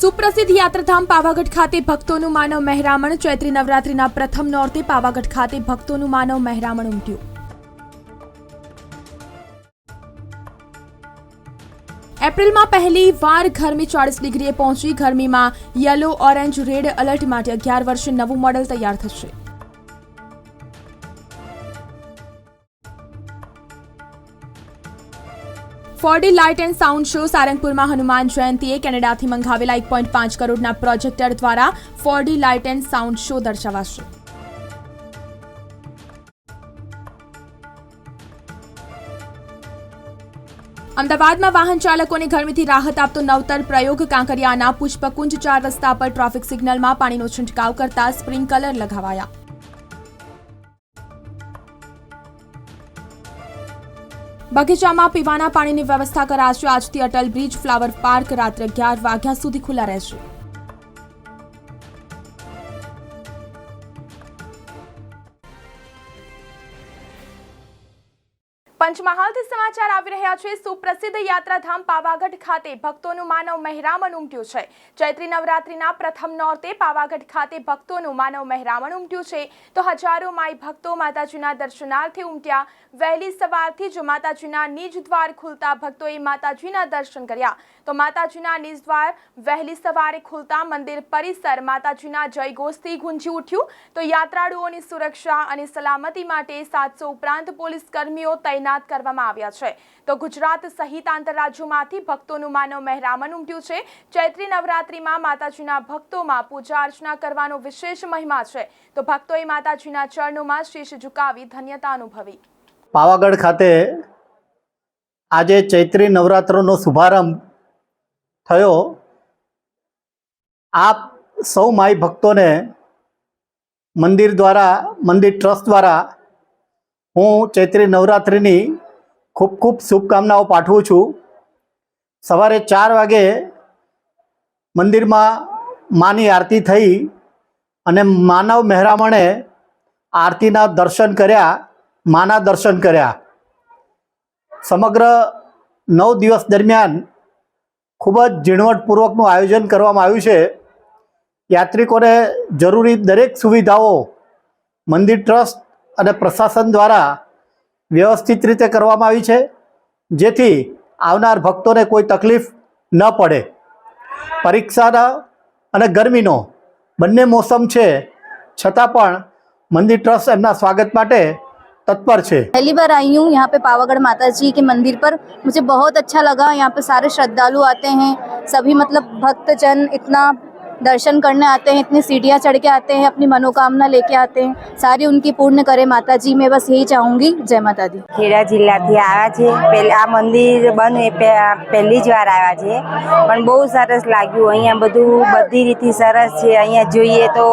સુપ્રસિદ્ધ યાત્રાધામ પાવાગઢ ખાતે ભક્તોનું માનવ મહેરામણ. ચૈત્રી નવરાત્રીના પ્રથમ નોરતે પાવાગઢ ખાતે ભક્તોનું માનવ મહેરામણ ઉમટ્યું. એપ્રિલમાં પહેલી વાર ગરમી ચાળીસ ડિગ્રીએ પહોંચી. ગરમીમાં યલો, ઓરેન્જ, રેડ એલર્ટ માટે અગિયાર વર્ષે નવું મોડેલ તૈયાર થશે. Four D light and sound show સારંગપુરમાં Hanuman જયંતીએ કેનેડાથી મંગાવેલા એક પોઈન્ટ પાંચ કરોડના પ્રોજેક્ટર દ્વારા four D light and sound show દર્શાવાશે. અમદાવાદમાં વાહન ચાલકોને ગરમીથી રાહત આપતો નવતર પ્રયોગ કાંકરિયાના પુષ્પકુંજ ચાર રસ્તા પર ટ્રાફિક સિગ્નલમાં પાણીનો છંટકાવ કરતા સ્પ્રિંકલર લગાવાયા. બગીચામાં પીવાના પાણીની વ્યવસ્થા કરાશે. આજથી અટલ બ્રિજ ફ્લાવર પાર્ક રાત્રે અગિયાર વાગ્યા સુધી ખુલ્લા રહેશે. પંચમહાલથી સમાચાર આવી રહ્યા છે. સુપ્રસિદ્ધ યાત્રાધામ પાવાગઢ ખાતે ભક્તોનું માનવ મહેરામણ ઉમટ્યું છે. ચૈત્રી નવરાત્રીના પ્રથમ નોરતે પાવાગઢ ખાતે ભક્તોનું માનવ મહેરામણ ઉમટ્યું છે. તો હજારો માઈ ભક્તો માતાજીના દર્શનાર્થે ઉમટ્યા. વહેલી સવારથી જ માતાજીના નિજ દ્વાર ખુલતા ભક્તોએ માતાજીના દર્શન કર્યા. તો માતાજીના નિજ દ્વાર વહેલી સવારે ખુલતા મંદિર પરિસર માતાજીના જયઘોષથી ગુંજી ઉઠ્યું. તો યાત્રાળુઓની સુરક્ષા અને સલામતી માટે સાતસો ઉપરાંત પોલીસ કર્મીઓ તૈનાત કરવામાં આવ્યા છે. તો ગુજરાત સહિત આંતરરાજ્યોમાંથી ભક્તોનું માનવ મહેરામણ ઉમટ્યું છે. ચૈત્રી નવરાત્રિમાં માતાજીના ભક્તોમાં પૂજા અર્ચના કરવાનો વિશેષ મહિમા છે. તો ભક્તોએ માતાજીના ચરણોમાં શીશ ઝુકાવી ધન્યતા અનુભવી. પાવાગઢ ખાતે આજે ચૈત્રી નવરાત્રનો શુભારંભ થયો. આપ સૌ માઈ ભક્તોને મંદિર દ્વારા, મંદિર ટ્રસ્ટ દ્વારા હું ચૈત્રી નવરાત્રિની ખૂબ ખૂબ શુભકામનાઓ પાઠવું છું. સવારે ચાર વાગે મંદિરમાં માની આરતી થઈ અને માનવ મહેરામણે આરતીના દર્શન કર્યા, માના દર્શન કર્યા. સમગ્ર નવ દિવસ દરમિયાન ખૂબ જ ઝીણવટપૂર્વકનું આયોજન કરવામાં આવ્યું છે. યાત્રિકોને જરૂરી દરેક સુવિધાઓ મંદિર ટ્રસ્ટ અને પ્રશાસન દ્વારા વ્યવસ્થિત રીતે કરવામાં આવી છે જેથી આવનાર ભક્તોને કોઈ તકલીફ ન પડે પરીક્ષાના અને ગરમીનો બંને મોસમ છે છતાં પણ મંદિર ટ્રસ્ટ એમના સ્વાગત માટે तत्पर છે पहली बार आई हूँ यहाँ पे पावागढ़ माता जी के मंदिर पर मुझे बहुत अच्छा लगा यहाँ पे सारे श्रद्धालु आते हैं सभी मतलब भक्तजन इतना दर्शन करने आते हैं इतनी सीढ़ियाँ चढ़ के आते हैं अपनी मनोकामना लेके आते हैं सारी उनकी पूर्ण करे माता जी मैं बस यही चाहूँगी जय माता दी ખેડા જિલ્લાથી આવ્યા છે પહેલા આ મંદિર બને પે- પહેલી જ વાર આવ્યા છે પણ બહુ સરસ લાગ્યું અહીંયા બધું બધી રીતથી સરસ છે અહીંયા જોઈએ તો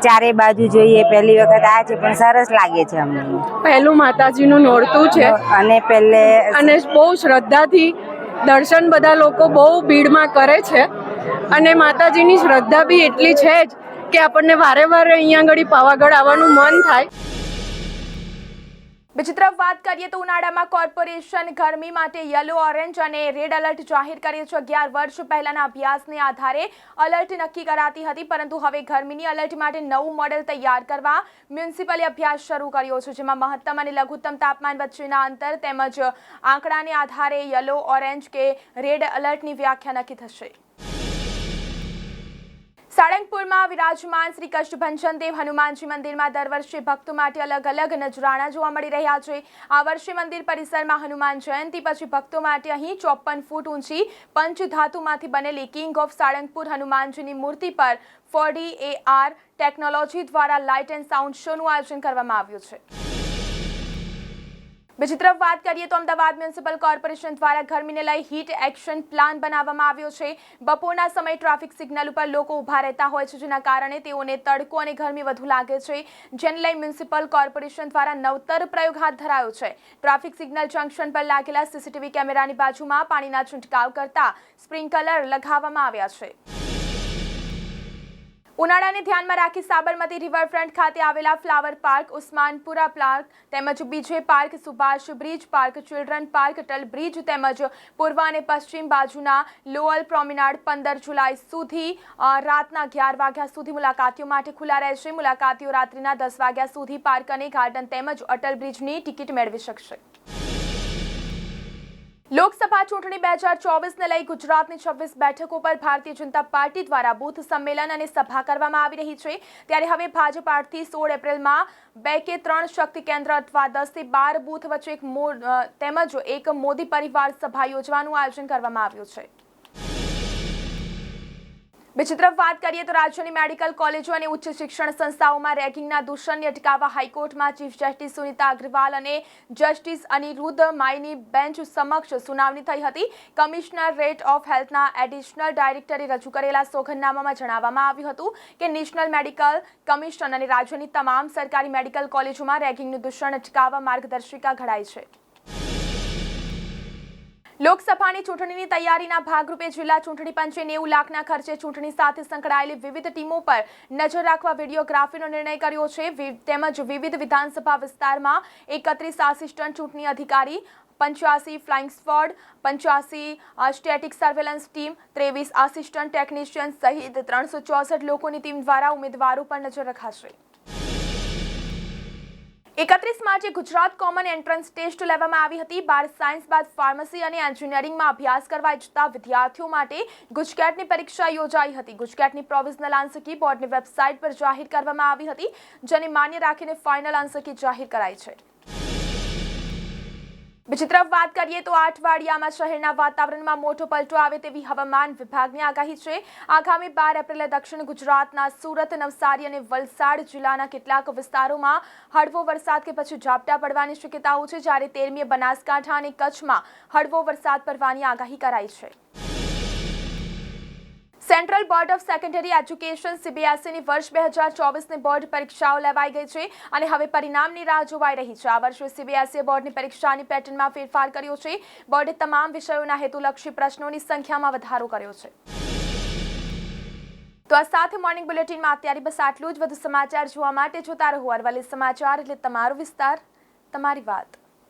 ચારે બાજુ જોઈએ પહેલી વખત આવ્યા છે પણ સરસ લાગે છે અમને પહેલું માતાજીનું નોરતું છે અને પહેલે અને બહુ શ્રદ્ધાથી દર્શન બધા લોકો બહુ ભીડમાં કરે છે અને માતાજીની શ્રદ્ધા બી એટલી છે જ કે આપણને વારે વારે અહીંયા આગળ પાવાગઢ આવવાનું મન થાય. બીજી તરફ વાત કરીએ તો ઉનાળામાં કોર્પોરેશન ગરમી માટે યલો, ઓરેન્જ અને રેડ એલર્ટ જાહેર કરે છે. અગિયાર વર્ષ પહેલાના અભ્યાસને આધારે અલર્ટ નક્કી કરાતી હતી, પરંતુ હવે ગરમીની અલર્ટ માટે નવું મોડેલ તૈયાર કરવા મ્યુનિસિપલે અભ્યાસ શરૂ કર્યો છે, જેમાં મહત્તમ અને લઘુત્તમ તાપમાન વચ્ચેના અંતર તેમજ આંકડાને આધારે યલો, ઓરેન્જ કે રેડ એલર્ટની વ્યાખ્યા નક્કી થશે. સાળંગપુરમાં વિરાજમાન શ્રી કષ્ટભંજન દેવ હનુમાનજી મંદિરમાં દર વર્ષે ભક્તો માટે અલગ અલગ નજરાણા જોવા મળી રહ્યા છે. આ વર્ષે મંદિર પરિસરમાં હનુમાન જયંતિ, પછી ભક્તો માટે અહીં ચોપન ફૂટ ઊંચી પંચધાતુમાંથી બનેલી કિંગ ઓફ સાળંગપુર હનુમાનજીની મૂર્તિ પર four D A R technology દ્વારા લાઇટ એન્ડ સાઉન્ડ શોનું આયોજન કરવામાં આવ્યું છે. બીજી તરફ વાત કરીએ તો અમદાવાદ મ્યુનિસિપલ કોર્પોરેશન દ્વારા ગરમીને લઈ હીટ એક્શન પ્લાન બનાવવામાં આવ્યો છે. બપોરના સમયે ટ્રાફિક સિગ્નલ ઉપર લોકો ઊભા રહેતા હોય છે, જેના કારણે તેઓને તડકો અને ગરમી વધુ લાગે છે. જેને લઈ મ્યુનિસિપલ કોર્પોરેશન દ્વારા નવતર પ્રયોગ હાથ ધરાયો છે. ટ્રાફિક સિગ્નલ જંકશન પર લાગેલા સીસીટીવી કેમેરાની બાજુમાં પાણીના છંટકાવ કરતા સ્પ્રિંકલર લગાવવામાં આવ્યા છે. ઉનાળાને ધ્યાનમાં રાખી સાબરમતી રિવરફ્રન્ટ ખાતે આવેલા ફ્લાવર પાર્ક, ઉસ્માનપુરા પાર્ક તેમજ BJ park, Subhash bridge park, children park, Atal bridge તેમજ પૂર્વ અને પશ્ચિમ બાજુના લોઅલ પ્રોમિનાડ પંદર જુલાઈ સુધી રાતના અગિયાર વાગ્યા સુધી મુલાકાતીઓ માટે ખુલ્લા રહેશે. મુલાકાતીઓ રાત્રિના દસ વાગ્યા સુધી પાર્ક અને ગાર્ડન તેમજ અટલ બ્રિજની ટિકિટ મેળવી શકશે. લોકસભા ચૂંટણી બે હજાર ચોવીસને લઈ ગુજરાતની છવ્વીસ બેઠકો પર ભારતીય જનતા પાર્ટી દ્વારા બૂથ સંમેલન અને સભા કરવામાં આવી રહી છે. ત્યારે હવે ભાજપ આઠથી સોળ એપ્રિલમાં બે કે ત્રણ શક્તિ કેન્દ્ર અથવા દસથી બાર બૂથ વચ્ચે એક તેમજ એક મોદી પરિવાર સભા યોજવાનું આયોજન કરવામાં આવ્યું છે. બીજી તરફ વાત કરીએ તો રાજ્યની મેડિકલ કોલેજો અને ઉચ્ચ શિક્ષણ સંસ્થાઓમાં રેગિંગના દૂષણને અટકાવવા હાઈકોર્ટમાં ચીફ જસ્ટિસ સુનિતા અગ્રવાલ અને જસ્ટિસ અનિરુદ્ધ માયની બેન્ચ સમક્ષ સુનાવણી થઈ હતી. કમિશનર રેટ ઓફ હેલ્થના એડિશનલ ડાયરેક્ટરે રજૂ કરેલા સોગંદનામામાં જણાવવામાં આવ્યું હતું કે નેશનલ મેડિકલ કમિશન અને રાજ્યની તમામ સરકારી મેડિકલ કોલેજોમાં રેગિંગનું દૂષણ અટકાવવા માર્ગદર્શિકા ઘડાઈ છે. લોકસભાની ચૂંટણીની તૈયારીના ભાગરૂપે જિલ્લા ચૂંટણી પંચે નેવું લાખના ખર્ચે ચૂંટણી સાથે સંકળાયેલી વિવિધ ટીમો પર નજર રાખવા વિડીયોગ્રાફીનો નિર્ણય કર્યો છે. તેમજ વિવિધ વિધાનસભા વિસ્તારમાં એકત્રીસ આસિસ્ટન્ટ ચૂંટણી અધિકારી, પંચ્યાસી ફ્લાઇંગ સ્ક્વોડ, પંચ્યાસી સ્ટેટિક સર્વેલન્સ ટીમ, ત્રેવીસ આસિસ્ટન્ટ ટેકનિશિયન સહિત ત્રણસો ચોસઠ લોકોની ટીમ દ્વારા ઉમેદવારો પર નજર રખાશે. એકત્રીસ માર્ચે ગુજરાત કોમન એન્ટ્રન્સ ટેસ્ટ લેવામાં આવી હતી. બાર સાયન્સ બાદ ફાર્મસી અને એન્જિનિયરિંગમાં અભ્યાસ કરવા ઇચ્છતા વિદ્યાર્થીઓ માટે ગુજકેટની પરીક્ષા યોજાઈ હતી. ગુજકેટની પ્રોવિઝનલ આંસકી બોર્ડની વેબસાઇટ પર જાહેર કરવામાં આવી હતી, જેને માન્ય રાખીને ફાઇનલ આંસકી જાહેર કરાઈ છે. બીજી તરફ વાત કરીએ તો અઠવાડિયામાં શહેરના વાતાવરણમાં મોટો પલટો આવે તેવી હવામાન વિભાગની આગાહી છે. આગામી બાર એપ્રિલે દક્ષિણ ગુજરાતના સુરત, નવસારી અને વલસાડ જિલ્લાના કેટલાક વિસ્તારોમાં હળવો વરસાદ કે પછી ઝાપટા પડવાની શક્યતાઓ છે. જ્યારે તેરમીએ બનાસકાંઠા અને કચ્છમાં હળવો વરસાદ પડવાની આગાહી કરાઈ છે. Central board of secondary education સીબીએસઈની વર્ષ બે હજાર ચોવીસની બોર્ડ પરીક્ષાઓ લેવાઈ ગઈ છે અને હવે પરિણામની રાહ જોવાઈ રહી છે. આ વર્ષે સીબીએસઈએ બોર્ડની પરીક્ષાની પેટર્નમાં ફેરફાર કર્યો છે. બોર્ડે તમામ વિષયોના હેતુલક્ષી પ્રશ્નોની સંખ્યામાં વધારો કર્યો છે. તો આ સાથે મોર્નિંગ બુલેટિનમાં અત્યારે બસ આટલું જ. વધુ સમાચાર જોવા માટે જોતા રહો અરવલ્લી સમાચાર એટલે તમારો વિસ્તાર, તમારી વાત.